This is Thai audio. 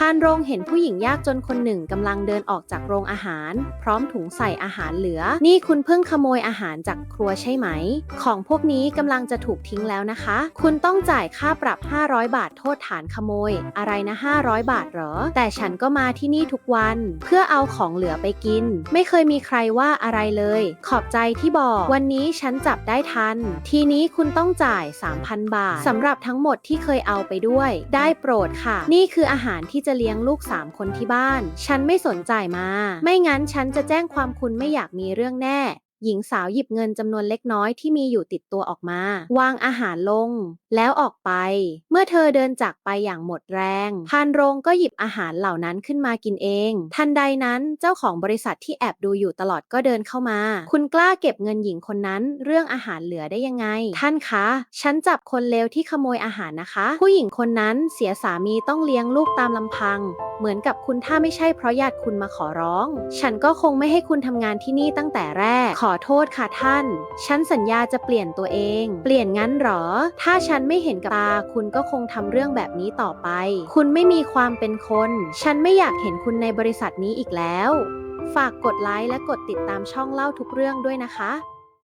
พานโรงเห็นผู้หญิงยากจนคนหนึ่งกำลังเดินออกจากโรงอาหาร พร้อมถุงใส่อาหารเหลือ นี่คุณเพิ่งขโมยอาหารจากครัวใช่ไหม ของพวกนี้กำลังจะถูกทิ้งแล้วนะคะ คุณต้องจ่ายค่าปรับ 500 บาทโทษฐานขโมย อะไรนะ 500 บาทเหรอ แต่ฉันก็มาที่นี่ทุกวัน เพื่อเอาของเหลือไปกิน ไม่เคยมีใครว่าอะไรเลย ขอบใจที่บอก วันนี้ฉันจับได้ทัน ทีนี้คุณต้องจ่าย 3,000 บาทสำหรับทั้งหมดที่เคยเอาไปด้วย ได้โปรดค่ะ นี่คืออาหารที่จะเลี้ยงลูก3คนที่บ้าน ฉันไม่สนใจมา ไม่งั้นฉันจะแจ้งความคุณไม่อยากมีเรื่องแน่ หญิงสาวหยิบเงินจำนวนเล็กน้อยที่มีอยู่ติดตัวออกมา วางอาหารลง แล้วออกไป เมื่อเธอเดินจากไปอย่างหมดแรง พานโรงก็หยิบอาหารเหล่านั้นขึ้นมากินเอง ทันใดนั้นเจ้าของบริษัทที่แอบดูอยู่ตลอดก็เดินเข้ามา คุณกล้าเก็บเงินหญิงคนนั้น เรื่องอาหารเหลือได้ยังไง ท่านคะ ฉันจับคนเลวที่ขโมยอาหารนะคะ ผู้หญิงคนนั้นเสียสามีต้องเลี้ยงลูกตามลำพัง เหมือนกับคุณถ้าไม่ใช่เพราะญาติคุณมาขอร้อง ฉันก็คงไม่ให้คุณทำงานที่นี่ตั้งแต่แรก ขอโทษค่ะท่าน ฉันสัญญาจะเปลี่ยนตัวเอง เปลี่ยนงั้นหรอ ถ้าฉันไม่เห็นกับตา คุณก็คงทำเรื่องแบบนี้ต่อไป คุณไม่มีความเป็นคน ฉันไม่อยากเห็นคุณในบริษัทนี้อีกแล้ว ฝากกดไลค์และกดติดตามช่องเล่าทุกเรื่องด้วยนะคะ